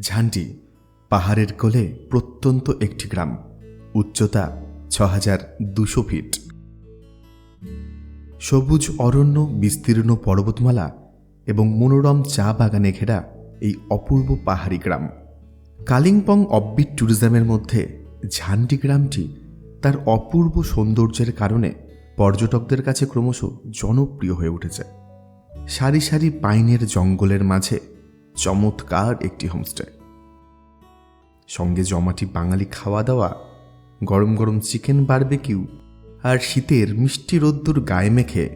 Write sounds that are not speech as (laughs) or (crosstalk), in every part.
ঝান্ডি পাহাড়ের কোলে প্রত্যন্ত একটি গ্রাম, উচ্চতা ছ হাজার দুশো ফিট। সবুজ, অরণ্য, বিস্তীর্ণ পর্বতমালা এবং মনোরম চা বাগানে ঘেরা এই অপূর্ব পাহাড়ি গ্রাম। কালিম্পং অব্বিট ট্যুরিজমের মধ্যে ঝান্ডি গ্রামটি তার অপূর্ব সৌন্দর্যের কারণে পর্যটকদের কাছে ক্রমশ জনপ্রিয় হয়ে উঠেছে। সারি সারি পাইনের জঙ্গলের মাঝে চমৎকার একটি হোমস্টে। সঙ্গে জমাটি বাঙালি খাওয়া দাওয়া, গরম গরম চিকেন বারবেকিউ আর শীতের মিষ্টি রোদ্দুর গায়ে মেখে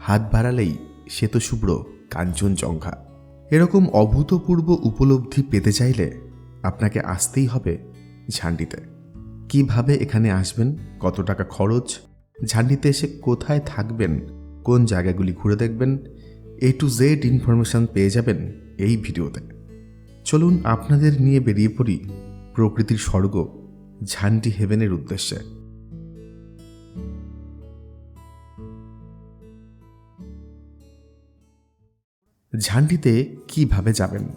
হাত বাড়ালেই শ্বেতশুভ্র কাঞ্চনজঙ্ঘা। এরকম অভূতপূর্ব উপলব্ধি পেতে চাইলে আপনাকে আসতেই হবে ঝান্ডিতে। কীভাবে এখানে আসবেন, কত টাকা খরচ, ঝান্ডিতে এসে কোথায় থাকবেন, কোন জায়গাগুলি ঘুরে দেখবেন এ টু জেড ইনফরমেশন পেয়ে যাবেন এই ভিডিওতে। চলুন আপনাদের নিয়ে বেরিয়ে পড়ি প্রকৃতির স্বর্গ, ঝান্ডি হেভেনের উদ্দেশ্যে। ঝান্ডিতে কীভাবে যাবেন?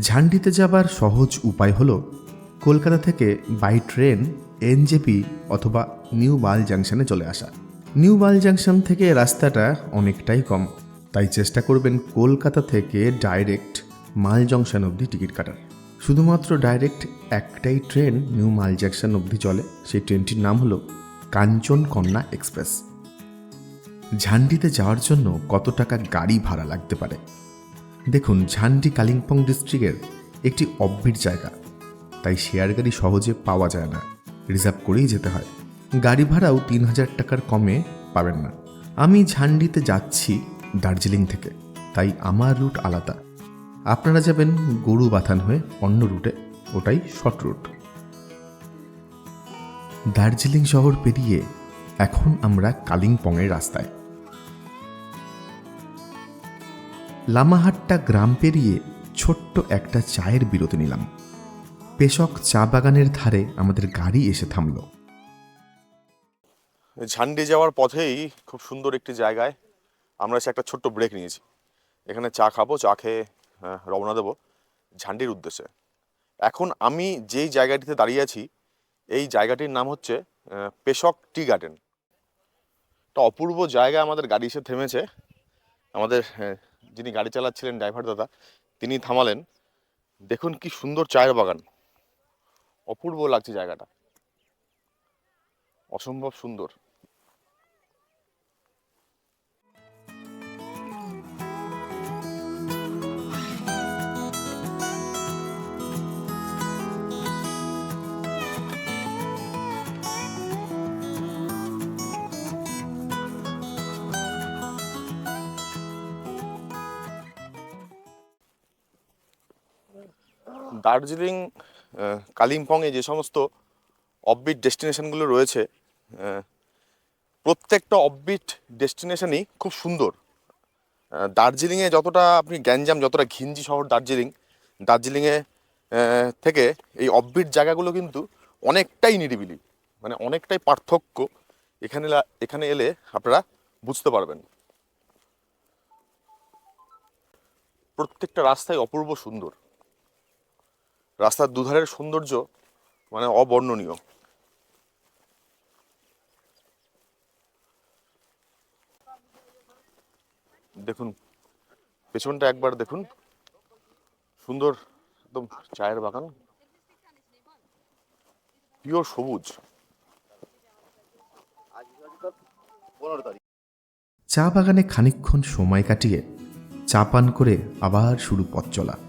ঝান্ডিতে যাবার সহজ উপায় হল, কলকাতা থেকে বাই ট্রেন, এনজেপি অথবা নিউ মাল জাংশনে চলে আসা। নিউ মাল জাংশন থেকে রাস্তাটা অনেকটাই কম। তাই চেষ্টা করবেন কলকাতা থেকে ডাইরেক্ট মাল জংশন অবধি টিকিট কাটার। শুধুমাত্র ডাইরেক্ট একটাই ট্রেন নিউ মাল জাংশন অবধি চলে। সেই ট্রেনটির নাম হলো কাঞ্চন কন্যা এক্সপ্রেস। ঝান্ডিতে যাওয়ার জন্য কত টাকা গাড়ি ভাড়া লাগতে পারে? দেখুন, ঝান্ডি কালিম্পং ডিস্ট্রিক্টের একটি অব্বির জায়গা। তাই শেয়ার গাড়ি সহজে পাওয়া যায় না। রিজার্ভ করেই যেতে হয়। গাড়ি ভাড়াও তিন হাজার টাকার কমে পাবেন না। আমি ঝান্ডিতে যাচ্ছি দার্জিলিং থেকে। তাই আমার রুট আলাদা। আপনারা যাবেন গরু বাথান হয়ে অন্য রুটে, ওটাই শর্ট রুট। দার্জিলিং শহর পেরিয়ে এখন আমরা কালিম্পংয়ের রাস্তায়। লামাহাট্টা গ্রাম পেরিয়ে ছোট্ট একটা চায়ের বিরতি নিলাম। পেশক চা বাগানের ধারে আমাদের গাড়ি এসে থামলো। ঝান্ডি যাওয়ার পথেই খুব সুন্দর একটি জায়গায় আমরা এসে একটা ছোট্ট ব্রেক নিয়েছি। এখানে চা খাব, চা খেয়ে রওনা দেবো ঝান্ডির উদ্দেশ্যে। এখন আমি যেই জায়গাটিতে দাঁড়িয়ে আছি, এই জায়গাটির নাম হচ্ছে পেশক টি গার্ডেন। একটা অপূর্ব জায়গা আমাদের গাড়ি এসে থেমেছে। আমাদের যিনি গাড়ি চালাচ্ছিলেন ড্রাইভার দাদা, তিনি থামালেন। দেখুন কি সুন্দর চায়ের বাগান। অপূর্ব লাগছে জায়গাটা। অসম্ভব সুন্দর। দার্জিলিং কালিম্পংয়ে যে সমস্ত অফবিট ডেস্টিনেশনগুলো রয়েছে প্রত্যেকটা অফবিট ডেস্টিনেশনই খুব সুন্দর। দার্জিলিংয়ে যতটা আপনি গ্যাঞ্জাম, যতটা ঘিঞ্জি শহর দার্জিলিং, দার্জিলিংয়ে থেকে এই অফবিট জায়গাগুলো কিন্তু অনেকটাই নিরিবিলি মানে অনেকটাই পার্থক্য এখানে এখানে এলে আপনারা বুঝতে পারবেন। প্রত্যেকটা রাস্তায় অপূর্ব সুন্দর। রাস্তার দুধারের সৌন্দর্য মানে অবর্ণনীয়। দেখুন, পেছনটা একবার দেখুন। সুন্দর একদম চায়ের বাগান। পিওর সবুজ। চা বাগানে খানিকক্ষণ সময় কাটিয়ে চা পান করে আবার শুরু পথ চলা।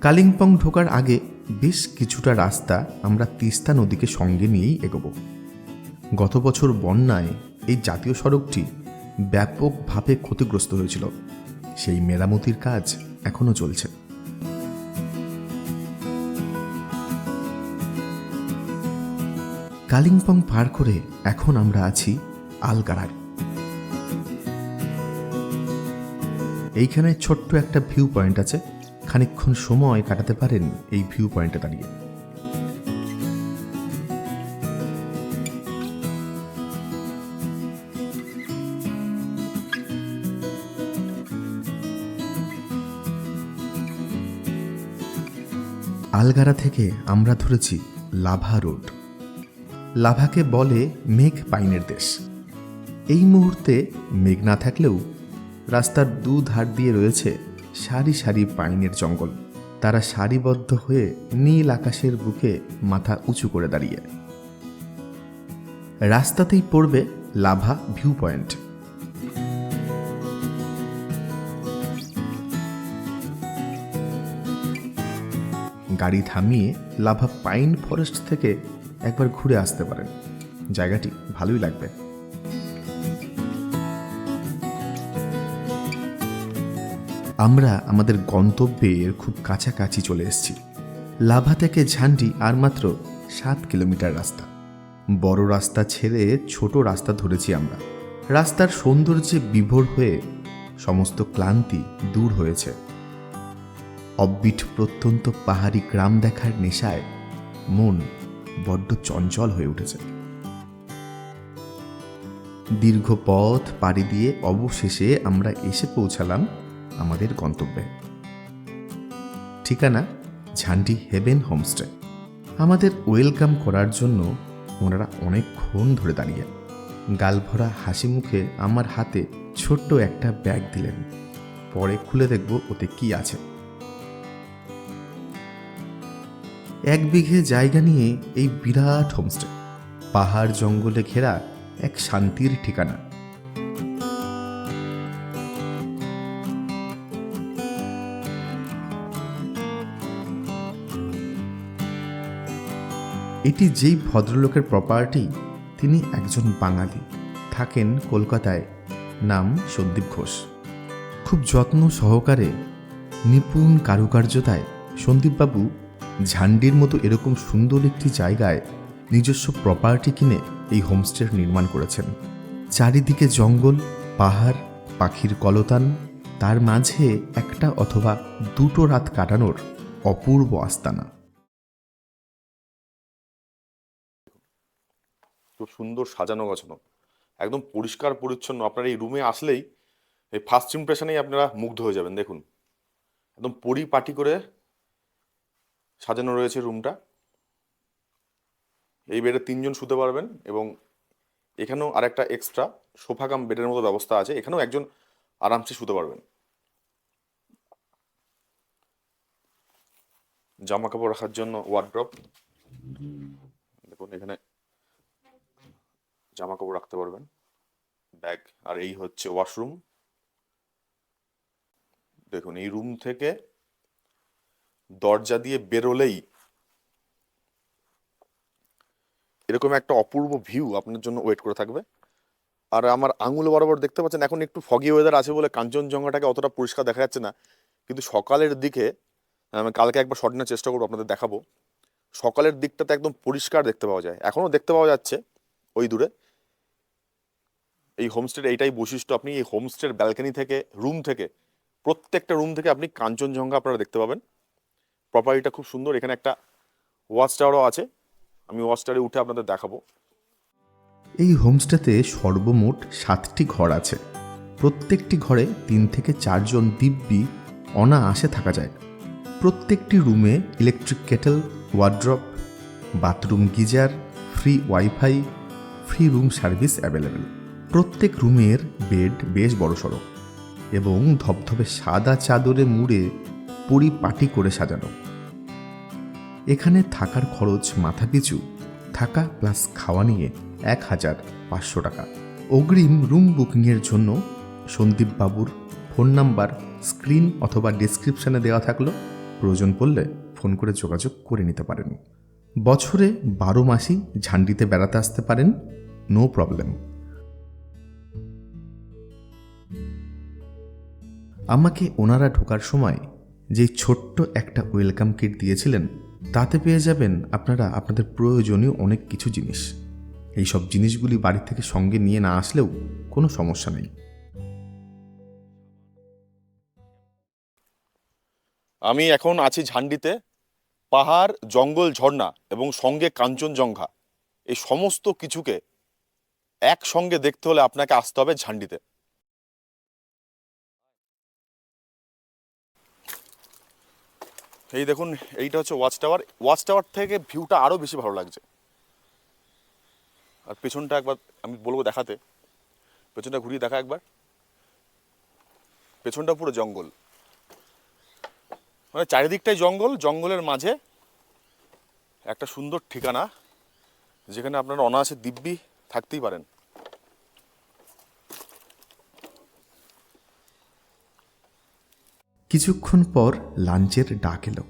কালিম্পং ঢোকার আগে বেশ কিছুটা রাস্তা আমরা তিস্তা নদীকে সঙ্গে নিয়েই এগোব। গত বছর বন্যায় এই জাতীয় সড়কটি ব্যাপকভাবে ক্ষতিগ্রস্ত হয়েছিল। সেই মেরামতির কাজ এখনও চলছে। কালিম্পং পার করে এখন আমরা আছি আলগারায় এইখানে ছোট্ট একটা ভিউ পয়েন্ট আছে। খানিকক্ষণ সময় কাটাতে পারেন এই ভিউ পয়েন্টে দাঁড়িয়ে। আলগারা থেকে আমরা ধরেছি লাভা রোড। লাভাকে বলে মেঘ পাইনের দেশ। এই মুহূর্তে মেঘ না থাকলেও রাস্তার দু ধার দিয়ে রয়েছে সারি সারি পাইনের জঙ্গল। তারা সারিবদ্ধ হয়ে নীল আকাশের বুকে মাথা উঁচু করে দাঁড়িয়ে। রাস্তাতেই পড়বে লাভা ভিউ পয়েন্ট। গাড়ি থামিয়ে লাভা পাইন ফরেস্ট থেকে একবার ঘুরে আসতে পারেন। জায়গাটি ভালোই লাগবে। আমরা আমাদের গন্তব্যের খুব কাছাকাছি চলে এসেছি। লাভা থেকে ঝান্ডি আর মাত্র সাত কিলোমিটার রাস্তা। বড় রাস্তা ছেড়ে ছোট রাস্তা ধরেছি আমরা। রাস্তার সৌন্দর্যে বিভোর হয়ে সমস্ত ক্লান্তি দূর হয়েছে। অব্বিট প্রত্যন্ত পাহাড়ি গ্রাম দেখার নেশায় মন বড্ড চঞ্চল হয়ে উঠেছে। দীর্ঘ পথ পাড়ি দিয়ে অবশেষে আমরা এসে পৌঁছালাম আমাদের গন্তব্যে। ঠিকানা, ঝান্ডি হেভেন হোমস্টে। আমাদের ওয়েলকাম করার জন্য ওনারা অনেকক্ষণ ধরে দাঁড়িয়ে। গালভরা হাসি মুখে আমার হাতে ছোট্ট একটা ব্যাগ দিলেন। পরে খুলে দেখব ওতে কি আছে। এক বিঘে জায়গা নিয়ে এই বিরাট হোমস্টে। পাহাড় জঙ্গলে ঘেরা এক শান্তির ঠিকানা। এটি যেই ভদ্রলোকের প্রপার্টি তিনি একজন বাঙালি। থাকেন কলকাতায়। নাম সন্দীপ ঘোষ। খুব যত্ন সহকারে, নিপুণ কারুকার্যতায় সন্দীপবাবু ঝান্ডির মতো এরকম সুন্দর একটি জায়গায় নিজস্ব প্রপার্টি কিনে এই হোমস্টের নির্মাণ করেছেন। চারিদিকে জঙ্গল, পাহাড়, পাখির কলতান, তার মাঝে একটা অথবা দুটো রাত কাটানোর অপূর্ব আস্তানা। খুব সুন্দর সাজানো গোছানো। একদম পরিষ্কার, পরিচ্ছন্ন। আপনারা এই রুমে আসলেই এই ফার্স্ট ইমপ্রেশনেই আপনারা মুগ্ধ হয়ে যাবেন, দেখুন। একদম পরিপাটি করে সাজানো রয়েছে রুমটা এই বেডে তিনজন শুতে পারবেন এবং এখানেও আরেকটা এক্সট্রা সোফা কাম বেডের মতো ব্যবস্থা আছে। এখানেও একজন আরামসে শুতে পারবেন। জামা কাপড় রাখার জন্য ওয়ার্ড্রপ দেখুন, এখানে জামা কাপড় রাখতে পারবেন। ব্যাগ, আর এই হচ্ছে ওয়াশরুম দেখুন, এই রুম থেকে দরজা দিয়ে বেরোলেই এরকম একটা অপূর্ব ভিউ আপনার জন্য ওয়েট করে থাকবে। আর আমার আঙুল বরাবর দেখতে পাচ্ছেন, এখন একটু ফগি ওয়েদার আছে বলে কাঞ্চনজঙ্ঘাটাকে অতটা পরিষ্কার দেখা যাচ্ছে না। কিন্তু সকালের দিকে, আমি কালকে একবার শট নেওয়ার চেষ্টা করব আপনাদের দেখাবো। সকালের দিকটাতে একদম পরিষ্কার দেখতে পাওয়া যায়। এখনও দেখতে পাওয়া যাচ্ছে, ওই দূরে। এই হোমস্টের এইটাই বৈশিষ্ট্য। আপনি এই হোমস্টের ব্যালকনি থেকে রুম থেকে, প্রত্যেকটা রুম থেকে আপনি কাঞ্চনজঙ্ঘা আপনারা দেখতে পাবেন। প্রপার্টিটা খুব সুন্দর, এখানে একটা ওয়াচ টাওয়ারও আছে। আমি ওয়াচ টাওয়ারে উঠে আপনাদের দেখাবো। এই হোমস্টেতে সর্বমোট সাতটি ঘর আছে। প্রত্যেকটি ঘরে তিন থেকে চারজন দিব্যি অনায়াসে থাকা যায়। প্রত্যেকটি রুমে electric kettle wardrobe bathroom geyser free wifi free room service available প্রত্যেক রুমের বেড বেশ বড়সড় এবং ধবধবে সাদা চাদরে মুড়ে পরিপাটি করে সাজানো। এখানে থাকার খরচ মাথাপিছু, থাকা প্লাস খাওয়া নিয়ে এক হাজার পাঁচশো টাকা। অগ্রিম রুম বুকিংয়ের জন্য সন্দীপ বাবুর ফোন নাম্বার স্ক্রিন অথবা ডেসক্রিপশনে দেওয়া থাকল। প্রয়োজন পড়লে ফোন করে যোগাযোগ করে নিতে পারেন। বছরে বারো মাসই ঝান্ডিতে বেড়াতে আসতে পারেন নো প্রবলেম আমাকে ওনারা ঢোকার সময় যে ছোট্ট একটা ওয়েলকাম কিট দিয়েছিলেন, তাতে পেয়ে যাবেন আপনারা আপনাদের প্রয়োজনীয় অনেক কিছু জিনিস। এই সব জিনিসগুলি বাড়ি থেকে সঙ্গে নিয়ে না আসলেও কোনো সমস্যা নেই। আমি এখন আছি ঝান্ডিতে, পাহাড়, জঙ্গল, ঝর্ণা এবং সঙ্গে কাঞ্চনজঙ্ঘা। এই সমস্ত কিছুকে একসঙ্গে দেখতে হলে আপনাকে আসতে হবে ঝান্ডিতে। এই দেখুন, এইটা হচ্ছে ওয়াচ টাওয়ার ওয়াচ টাওয়ার থেকে ভিউটা আরও বেশি ভালো লাগছে। আর পেছনটা একবার আমি বলব দেখাতে। পেছনটা ঘুরিয়ে দেখা একবার। পেছনটা পুরো জঙ্গল। মানে চারিদিকটাই জঙ্গল, জঙ্গলের মাঝে একটা সুন্দর ঠিকানা, যেখানে আপনারা অনায়াসে দিব্যি থাকতেই পারেন। কিছুক্ষণ পর লাঞ্চের ডাক এলো।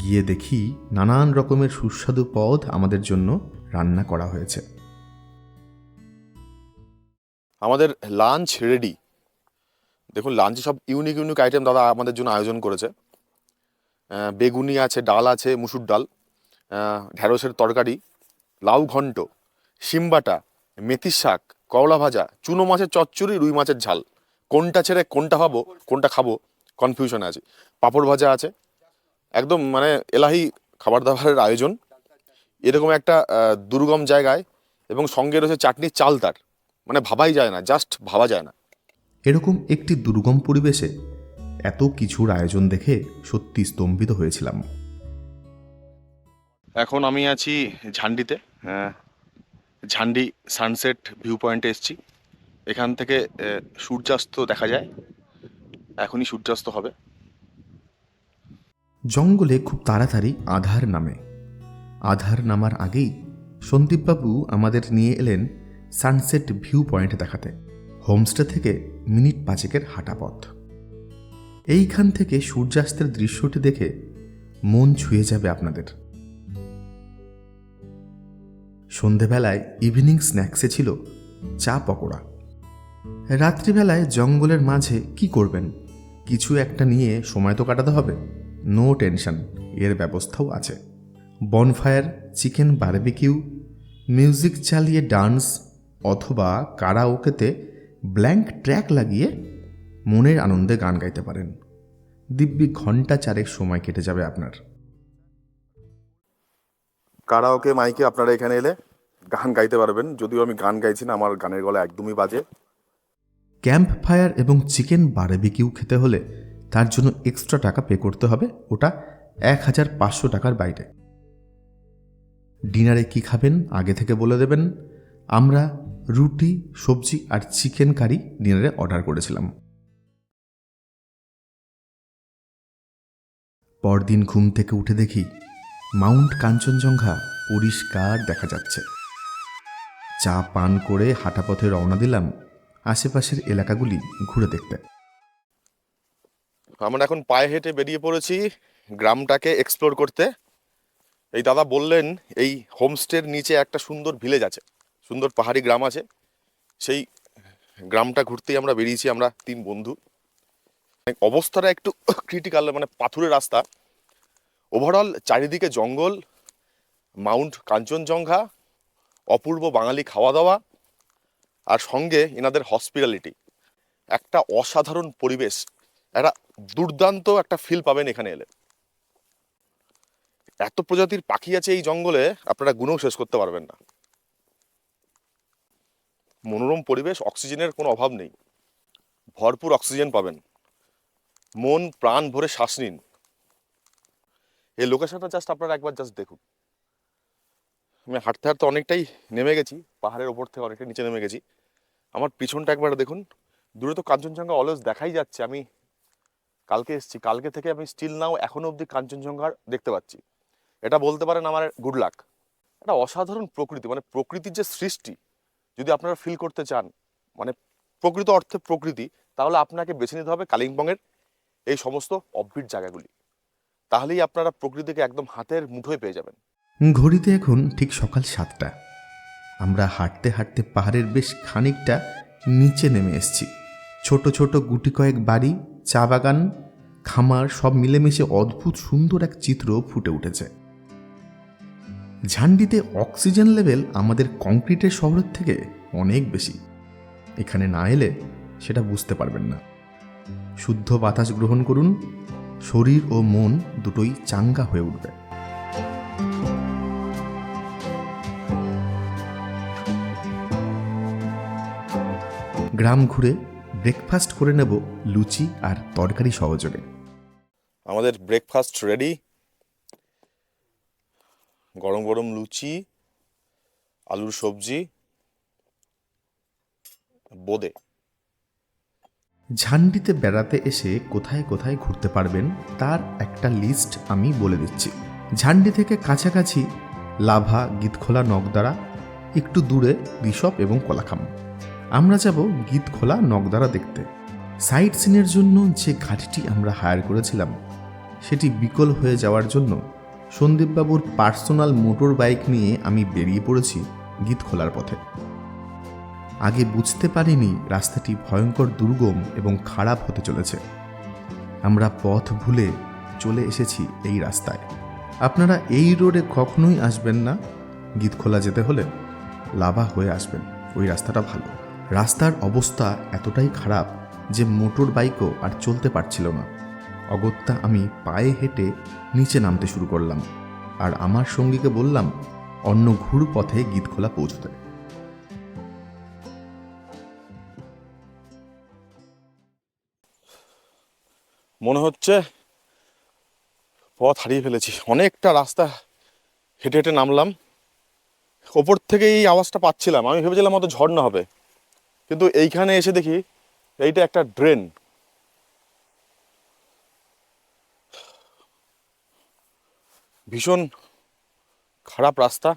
গিয়ে দেখি নানান রকমের সুস্বাদু পদ আমাদের জন্য রান্না করা হয়েছে। আমাদের লাঞ্চ রেডি। দেখুন, লাঞ্চে সব ইউনিক ইউনিক আইটেম দাদা আমাদের জন্য আয়োজন করেছে। বেগুনি আছে, ডাল আছে, মুসুর ডাল ঢ্যাঁড়সের তরকারি, লাউ ঘন্ট শিমবাটা মেথির শাক, করলা ভাজা, চুনো মাছের চচ্চড়ি, রুই মাছের ঝাল। কোনটা ছেড়ে কোনটা খাব কোনটা খাব? কনফিউশনে আছে। পাঁপড় ভাজা আছে। একদম মানে এলাহি খাবার দাবারের আয়োজন। এরকম একটা দুর্গম জায়গায় এবং সঙ্গে রয়েছে চাটনির চাল তার। মানে ভাবাই যায় না জাস্ট ভাবা যায় না। এরকম একটি দুর্গম পরিবেশে এত কিছুর আয়োজন দেখে সত্যি স্তম্ভিত হয়েছিলাম। এখন আমি আছি ঝান্ডিতে ঝান্ডি সানসেট ভিউ পয়েন্টে এসেছি। এখান থেকে সূর্যাস্ত দেখা যায়। এখনই সূর্যাস্ত হবে। জঙ্গলে খুব তাড়াতাড়ি আধার নামে। আধার নামার আগেই সন্দীপবাবু আমাদের নিয়ে এলেন সানসেট ভিউ পয়েন্ট দেখাতে, হোমস্টে থেকে মিনিট পাঁচেকের হাঁটা পথ এইখান থেকে সূর্যাস্তের দৃশ্যটি দেখে মন ছুঁয়ে যাবে আপনাদের। সন্ধেবেলায় ইভিনিং স্ন্যাক্সে ছিল চা পকোড়া। রাত্রিবেলায় জঙ্গলের মাঝে কি করবেন? কিছু একটা নিয়ে সময় তো কাটাতে হবে। নো টেনশন এর ব্যবস্থাও আছে। বনফায়ার চিকেন বারবিকিউ মিউজিক চালিয়ে ডান্স অথবা কারাওকেতে ব্ল্যাঙ্ক ট্র্যাক লাগিয়ে মনের আনন্দে গান গাইতে পারেন। দিব্যি ঘণ্টা চারেক সময় কেটে যাবে আপনার। কারাওকে মাইকে আপনারা এখানে এলে গান গাইতে পারবেন। যদিও আমি গান গাইছি না, আমার গানের গলা একদমই বাজে। ক্যাম্প ফায়ার এবং চিকেন বারবিকিউ খেতে হলে তার জন্য এক্সট্রা টাকা পে করতে হবে। ওটা এক হাজার পাঁচশো টাকার বাইরে। ডিনারে কি খাবেন আগে থেকে বলে দেবেন। আমরা রুটি, সবজি আর চিকেন কারি ডিনারে অর্ডার করেছিলাম। পরদিন ঘুম থেকে উঠে দেখি মাউন্ট কাঞ্চনজঙ্ঘা পরিষ্কার দেখা যাচ্ছে। চা পান করে হাঁটা পথে রওনা দিলাম আশেপাশের এলাকাগুলি ঘুরে দেখতে। আমরা এখন পায়ে হেঁটে বেরিয়ে পড়েছি গ্রামটাকে এক্সপ্লোর করতে। এই দাদা বললেন, এই হোমস্টের নিচে একটা সুন্দর ভিলেজ আছে, সুন্দর পাহাড়ি গ্রাম আছে। সেই গ্রামটা ঘুরতেই আমরা বেরিয়েছি, আমরা তিন বন্ধু। অবস্থাটা একটু ক্রিটিক্যাল মানে পাথুরের রাস্তা। ওভারঅল চারিদিকে জঙ্গল মাউন্ট কাঞ্চনজঙ্ঘা অপূর্ব বাঙালি খাওয়া দাওয়া। আর সঙ্গে এনাদের হসপিটালিটি। একটা অসাধারণ পরিবেশ, একটা দুর্দান্ত একটা ফিল পাবেন এখানে এলে। এত প্রজাতির পাখি আছে এই জঙ্গলে, আপনারা গুণও শেষ করতে পারবেন না। মনোরম পরিবেশ, অক্সিজেনের কোনো অভাব নেই। ভরপুর অক্সিজেন পাবেন। মন, প্রাণ ভরে শ্বাস নিন। এই লোকেশনটা জাস্ট আপনারা একবার জাস্ট দেখুন। আমি হাঁটতে হাঁটতে অনেকটাই নেমে গেছি, পাহাড়ের ওপর থেকে অনেকটা নিচে নেমে গেছি। আমার পিছনটা একবার দেখুন। দূরে তো কাঞ্চনজঙ্ঘা অলওয়েজ দেখাই যাচ্ছে। আমি কালকে এসেছি। কালকে থেকে আমি স্টিল নাও এখনও অবধি কাঞ্চনজঙ্ঘার দেখতে পাচ্ছি। এটা বলতে পারেন আমার গুড লাক এটা অসাধারণ প্রকৃতি মানে প্রকৃতির যে সৃষ্টি, যদি আপনারা ফিল করতে চান মানে প্রকৃত অর্থে প্রকৃতি, তাহলে আপনাকে বেছে নিতে হবে কালিম্পংয়ের এই সমস্ত অববিট জায়গাগুলি। তাহলেই আপনারা প্রকৃতিকে একদম হাতের মুঠোয় পেয়ে যাবেন। ঘড়িতে এখন ঠিক সকাল সাতটা। আমরা হাঁটতে হাঁটতে পাহাড়ের বেশ খানিকটা নিচে নেমে এসেছি। ছোট ছোট গুটি কয়েক বাড়ি, চা বাগান, খামার সব মিলেমিশে অদ্ভুত সুন্দর এক চিত্র ফুটে উঠেছে। ঝান্ডিতে অক্সিজেন লেভেল আমাদের কংক্রিটের শহরের থেকে অনেক বেশি। এখানে না এলে সেটা বুঝতে পারবেন না। শুদ্ধ বাতাস গ্রহণ করুন, শরীর ও মন দুটোই চাঙ্গা হয়ে উঠবে। গ্রাম ঘুরে ব্রেকফাস্ট করে নেব লুচি আর তরকারি সহযোগে। আমাদের ব্রেকফাস্ট রেডি গরম গরম লুচি আলুর সবজি বোদে। ঝান্ডিতে বেড়াতে এসে কোথায় কোথায় ঘুরতে পারবেন তার একটা লিস্ট আমি বলে দিচ্ছি। ঝান্ডি থেকে কাছাকাছি লাভা গীতখোলা নগদারা একটু দূরে ঋষভ এবং কলাখাম। আমরা যাব গীতখোলা নগদারা দেখতে। সাইট সিনের জন্য যে গাড়িটি আমরা হায়ার করেছিলাম, সেটি বিকল হয়ে যাওয়ার জন্য সন্দীপবাবুর পার্সোনাল মোটর বাইক নিয়ে আমি বেরিয়ে পড়েছি গীতখোলার পথে। আগে বুঝতে পারিনি রাস্তাটি ভয়ঙ্কর দুর্গম এবং খারাপ হতে চলেছে। আমরা পথ ভুলে চলে এসেছি এই রাস্তায়। আপনারা এই রোডে কখনোই আসবেন না। গীতখোলা যেতে হলে লাভা হয়ে আসবেন। ওই রাস্তাটা ভালো। রাস্তার অবস্থা এতটাই খারাপ যে মোটর বাইকও আর চলতে পারছিল না। অগত্যা আমি পায়ে হেঁটে নিচে নামতে শুরু করলাম আর আমার সঙ্গীকে বললাম, অন্য ঘুর পথে গীতখোলা পৌঁছতে। মনে হচ্ছে পথ হারিয়ে ফেলেছি। অনেকটা রাস্তা হেঁটে হেঁটে নামলাম। ওপর থেকে এই আওয়াজটা পাচ্ছিলাম। আমি ভেবেছিলাম হয়তো ঝর্ণা হবে। কিন্তু এইখানে এসে দেখি এইটা একটা ড্রেন। ভীষণ খারাপ রাস্তা।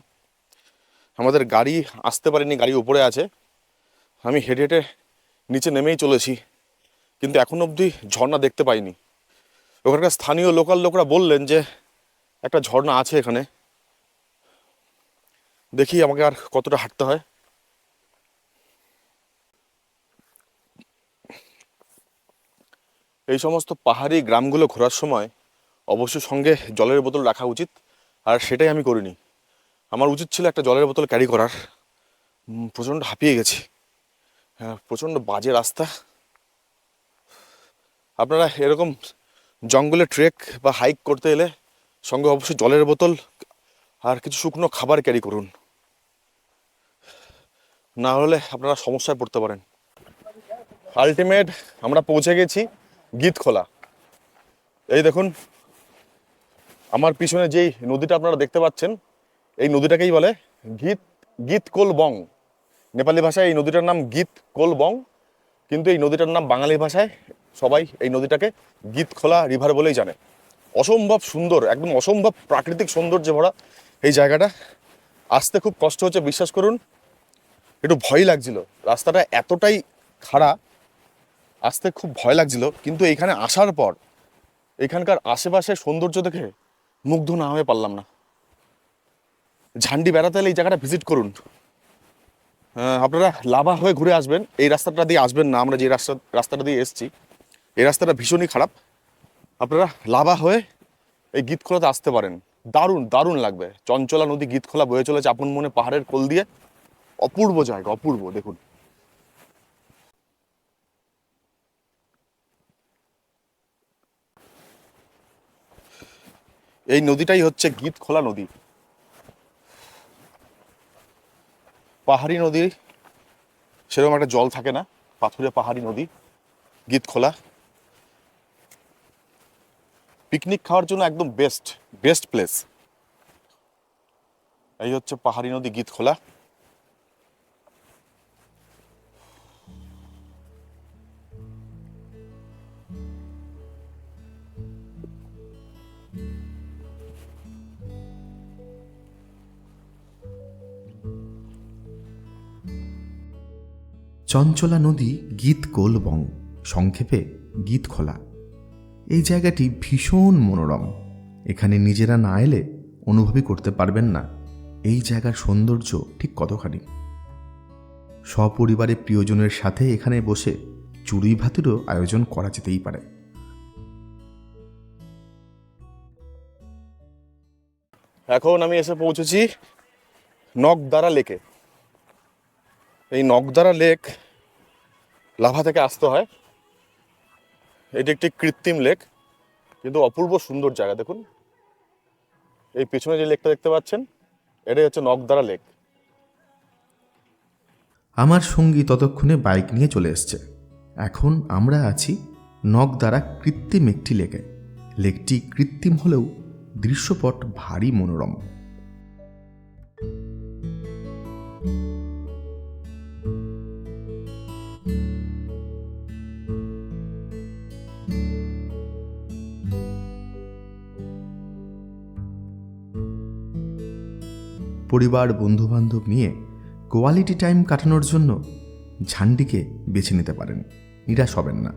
আমাদের গাড়ি আসতে পারেনি, গাড়ি উপরে আছে। আমি হেঁটে হেঁটে নিচে নেমেই চলেছি, কিন্তু এখন অবধি ঝর্ণা দেখতে পাইনি। ওখানকার স্থানীয় লোকাল লোকরা বললেন যে একটা ঝর্ণা আছে এখানে। দেখি আমাকে আর কতটা হাঁটতে হয়। এই সমস্ত পাহাড়ি গ্রামগুলো ঘোরার সময় অবশ্যই সঙ্গে জলের বোতল রাখা উচিত, আর সেটাই আমি করিনি। আমার উচিত ছিল একটা জলের বোতল ক্যারি করার। প্রচণ্ড হাঁপিয়ে গেছি। হ্যাঁ প্রচণ্ড বাজে রাস্তা। আপনারা এরকম জঙ্গলে ট্রেক বা হাইক করতে এলে সঙ্গে অবশ্যই জলের বোতল আর কিছু শুকনো খাবার ক্যারি করুন। না হলে আপনারা সমস্যায় পড়তে পারেন। আলটিমেট আমরা পৌঁছে গেছি। গীতখোলা এই দেখুন, আমার পিছনে যেই নদীটা আপনারা দেখতে পাচ্ছেন, এই নদীটাকেই বলে গীত গীত কোল বং। নেপালি ভাষায় এই নদীটার নাম গীত কোল বং, কিন্তু এই নদীটার নাম বাঙালি ভাষায় সবাই এই নদীটাকে গীতখোলা রিভার বলেই জানে। অসম্ভব সুন্দর, একদম অসম্ভব প্রাকৃতিক সৌন্দর্যে ভরা এই জায়গাটা। আসতে খুব কষ্ট হচ্ছে, বিশ্বাস করুন। একটু ভয় লাগছিল, রাস্তাটা এতটাই খাড়া আসতে খুব ভয় লাগছিল কিন্তু এখানে আসার পর এখানকার আশেপাশের সৌন্দর্য দেখে মুগ্ধ না হয়ে পারলাম না। ঝান্ডি বেড়াতে এলে এই জায়গাটা ভিজিট করুন। আহ, আপনারা লাভা হয়ে ঘুরে আসবেন এই রাস্তাটা দিয়ে আসবেন না আমরা যে রাস্তা রাস্তাটা দিয়ে এসেছি এই রাস্তাটা ভীষণই খারাপ। আপনারা লাভা হয়ে এই গীতখোলাতে আসতে পারেন। দারুণ দারুণ লাগবে। চঞ্চলা নদী গীতখোলা বয়ে চলেছে আপন মনে পাহাড়ের কোল দিয়ে। অপূর্ব জায়গা অপূর্ব দেখুন। এই নদীটাই হচ্ছে গীত খোলা নদী। পাহাড়ি নদী, সেরকম একটা জল থাকে না, পাথুরে পাহাড়ি নদী, গীত খোলা। পিকনিক খাওয়ার জন্য একদম বেস্ট বেস্ট প্লেস এই হচ্ছে পাহাড়ি নদী গীতখোলা চঞ্চলা নদী গীত কোলবং, সংক্ষেপে গীত খোলা। এই জায়গাটি ভীষণ মনোরম। এখানে নিজেরা না এলে অনুভবই করতে পারবেন না। এই জায়গার সৌন্দর্য ঠিক কতখানি? সপরিবারে প্রিয়জনের সাথে এখানে বসে চুড়ি ভাতেরও আয়োজন করা যেতেই পারে। এখন আমি এসে পৌঁছেছি নকদারা লেকে। এই নকদারা লেক লাভা থেকে আসতে হয়। এটি একটি কৃত্রিম লেক, কিন্তু অপূর্ব সুন্দর জায়গা, দেখুন। এই পেছনে যে লেকটা দেখতে পাচ্ছেন, এটাই হচ্ছে নকদারা লেক। আমার সঙ্গী ততক্ষণে বাইক নিয়ে চলে এসছে। এখন আমরা আছি নখ দ্বারা কৃত্রিম একটি লেকে। লেকটি কৃত্রিম হলেও দৃশ্যপট ভারী মনোরম। পরিবার বন্ধুবান্ধব নিয়ে কোয়ালিটি টাইম কাটানোর জন্য ঝান্ডিকে বেছে নিতে পারেন। নিরাশ হবেন না।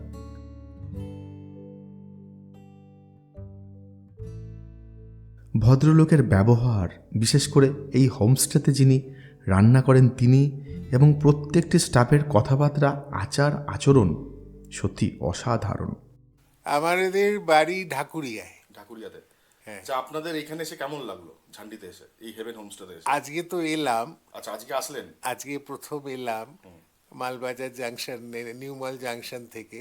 ভদ্রলোকের ব্যবহার বিশেষ করে এই হোমস্টেতে যিনি রান্না করেন তিনি এবং প্রত্যেকটি স্টাফের কথাবার্তা আচার আচরণ সত্যি অসাধারণ। আমাদের বাড়ি ঢাকুরিয়ায়। ঢাকুরিয়াতে? আচ্ছা আপনাদের এখানে এসে কেমন লাগল? ঝান্ডিতে এসে এই হেভেন হোমস্টেতে এসে? আজকে তো এলাম। আচ্ছা আজকে আসলেন? আজকে প্রথম এলাম Malbazar junction new Mal junction থেকে।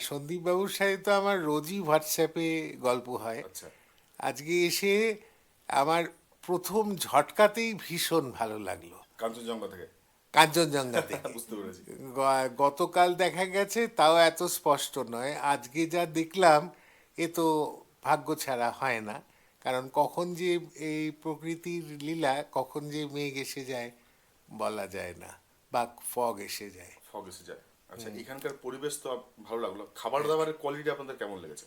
সন্দীপ বাবুর সাথে তো আমার রোজই হোয়াটসঅ্যাপে গল্প হয়। আচ্ছা। আজকে এসে আমার প্রথম ঝটকাতেই ভীষণ ভালো লাগল। কাঞ্চনজঙ্ঘা থেকে? কাঞ্চনজঙ্ঘা (laughs) থেকে। বুঝতে পেরেছি। গতকাল দেখা গেছে তাও এত স্পষ্ট নয়। আজকে যা দেখলাম এ তো ভাগ্য ছাড়া হয় না। কারণ কখন যে এই প্রকৃতির লীলা কখন যে মেঘ এসে যায় বলা যায় না বা ফগ এসে যায়। ফগ এসে যায়। আচ্ছা এখানকার পরিবেশ তো ভালো লাগল। খাবার দাবারের কোয়ালিটি আপনাদের কেমন লেগেছে?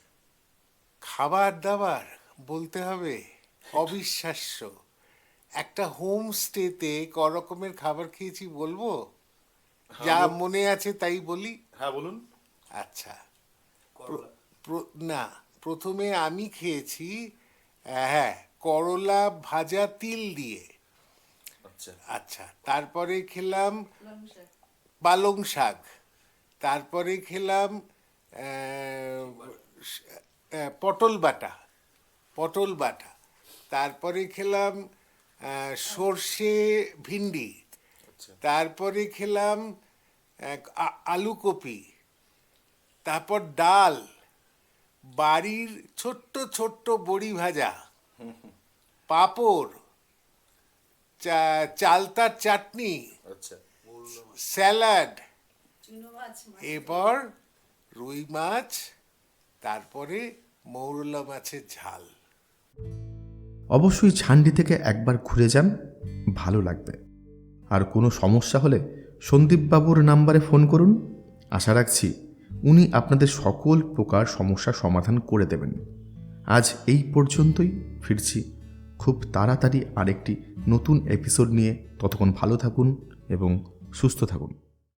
খাবার দাবার বলতে হবে অবিশ্বাস্য। একটা হোম স্টেতে ক রকমের খাবার খেয়েছি বলব? যা মনে আছে তাই বলি? হ্যাঁ বলুন। আচ্ছা। না প্রথমে আমি খেয়েছি হ্যাঁ করলা ভাজা তিল দিয়ে। আচ্ছা। আচ্ছা তারপরে খেলাম পালং শাক। তারপরে খেলাম পটল বাটা পটল বাটা। তারপরে খেলাম সর্ষে ভিন্ডি। আচ্ছা। তারপরে খেলাম আলু কপি তারপর ডাল। বাড়ির ছোট্ট ছোট্ট বড়ি ভাজা পাঁপড় চা- চালতার চাটনি আচ্ছা। স্যালাড এবার রুই মাছ তারপরে মৌরলা মাছের ঝাল। অবশ্যই ঝান্ডি থেকে একবার ঘুরে যান ভালো লাগবে। আর কোনো সমস্যা হলে সন্দীপবাবুর নাম্বারে ফোন করুন। আশা রাখছি উনি আপনাদের সকল প্রকার সমস্যা সমাধান করে দেবেন। আজ এই পর্যন্তই। ফিরছি খুব তাড়াতাড়ি আরেকটি নতুন এপিসোড নিয়ে। ততক্ষণ ভালো থাকুন এবং সুস্থ থাকুন।